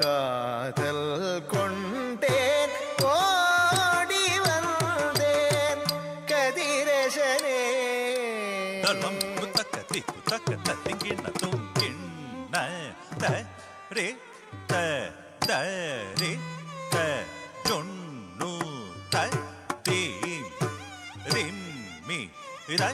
காதல் கொண்டேன் ஓடி வந்தேன் கதிரேசனே. தளம் புத்தக்க திக்குத்தக்க தத்திங்கிண்ண துங்கிண்ண த ரே த த ரே த ஜொன்னு த தீம் ரிம்மி இதை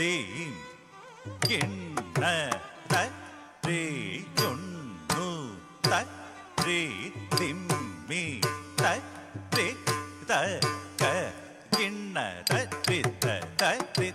தீம் கிண்ண. ri ta ka ginna ta ri ta ta ri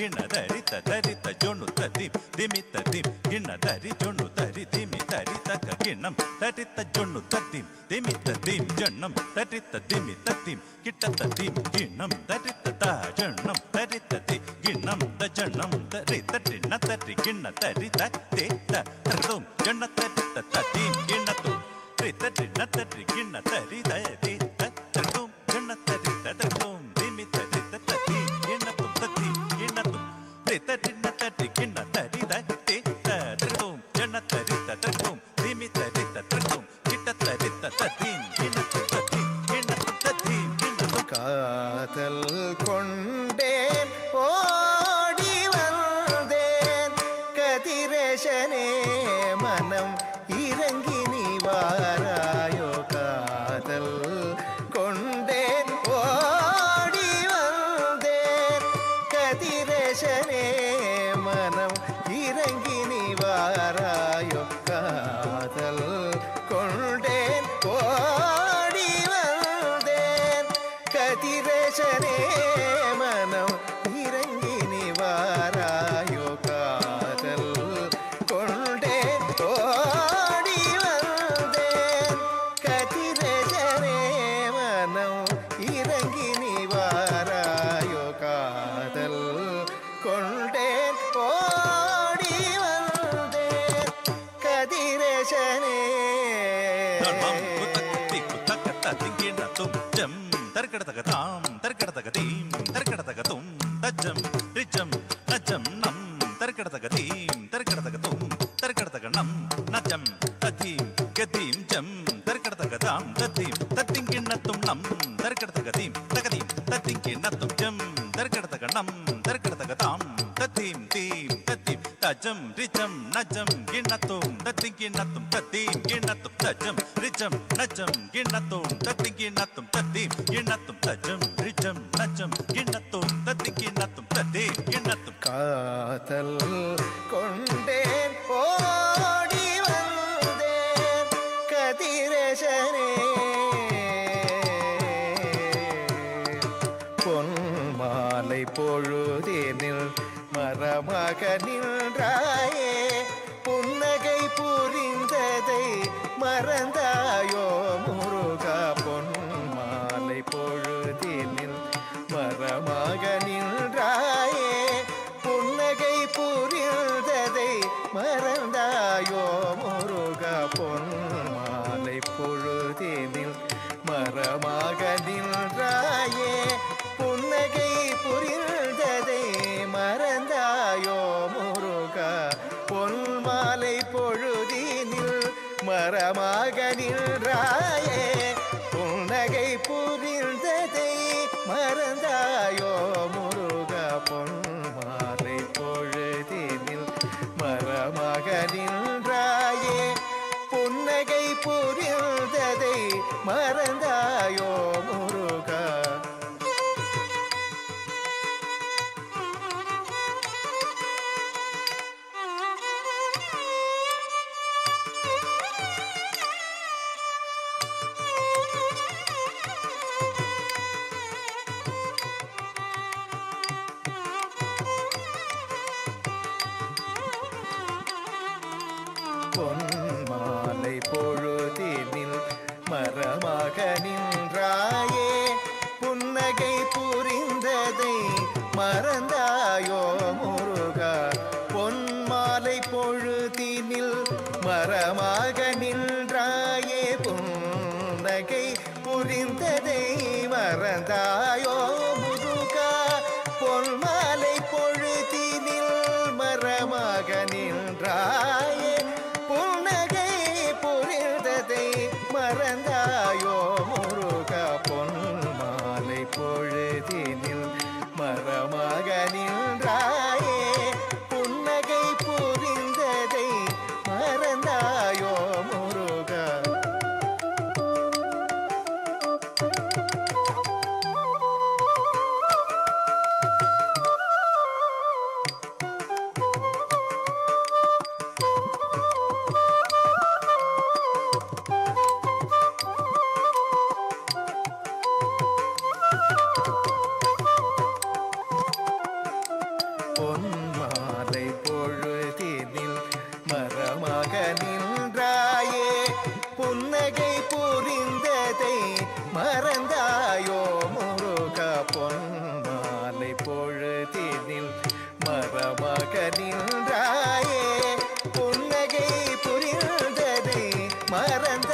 గిణ దరిత దరిత జొను తది దిమి తది గిణ దరి జొను దరి దిమి దరి తక గిణం దరిత జొను తది దిమి తది జొన్నం దరిత దిమి తది గిట తది గిణం దరిత ద జొన్నం దరిత ది గిణం ద జొన్నం దరి తటిన తరి గిణ దరి తది ద తం జొన్న తరిత తది గిణ తం రిత టిన తరి గిణ దరి దరి காதல் கொண்டேன் ஓடி வந்தேன். கதிரேஷனே மனம் இறங்கி நீ வாராயோ? காதல் கொண்டேன் ஓடி வந்தேன். கதிரேஷனே மனம் இறங்கி நீ வாராயோ? திங்கிணத்தும் ஜம் தர்க்கடதக தாம் தர்க்கடதக தீம் தர்க்கடதக தும் தஜம் ரிஜம் நஜம் நம் తజం రిజం నజం గిన్నతుం దతి గిన్నతుం తతి గిన్నతుం తజం రిజం నజం గిన్నతుం దతి గిన్నతుం తతి గిన్నతుం తజం రిజం నజం గిన్నతుం దతి గిన్నతుం తతి గిన్నతుం కాతల్ కొండే పో மறந்தாயோ மரமாக பொன்மாலை பொழுதினில் மரமாக நின்றாயே. புன்னகை புரிந்ததை மறந்தாயோ முருக. பொன்மாலை பொழுதினில் மரமாக நின்றாயே. புன்னகை புரிந்ததை மறந்த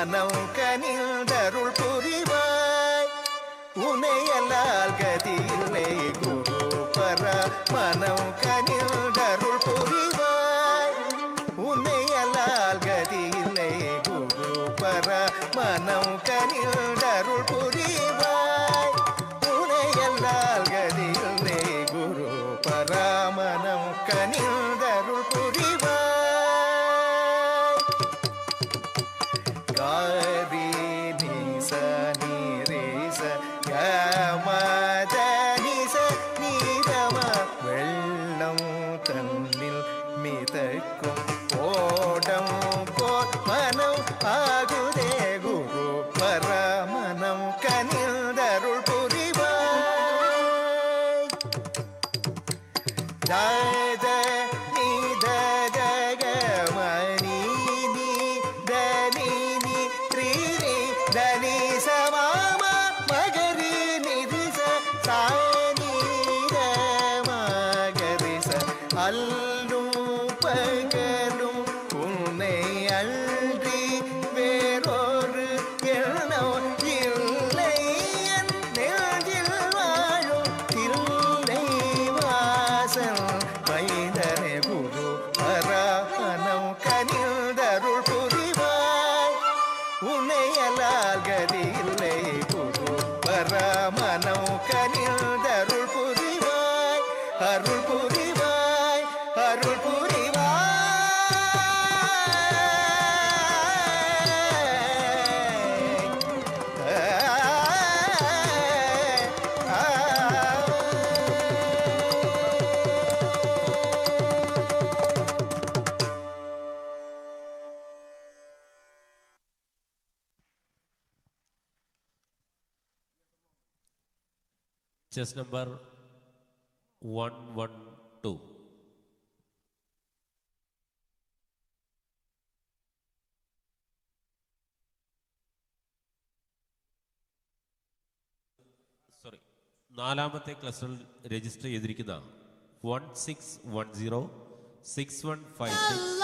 மனம் கனிந்தருள் புரிவாய். உனையலால் கதியில்லை குரு பர மனம் கனிந்தருள் புரிவாய். உனையலால் கதியில்லை குரு பர மனம் கனிந்தருள் புரி chess number one one two sorry നാലാമത്തെ ക്ലസ്റ്ററിൽ രജിസ്റ്റർ ചെയ്തിരിക്കുന്ന one six one zero six one five six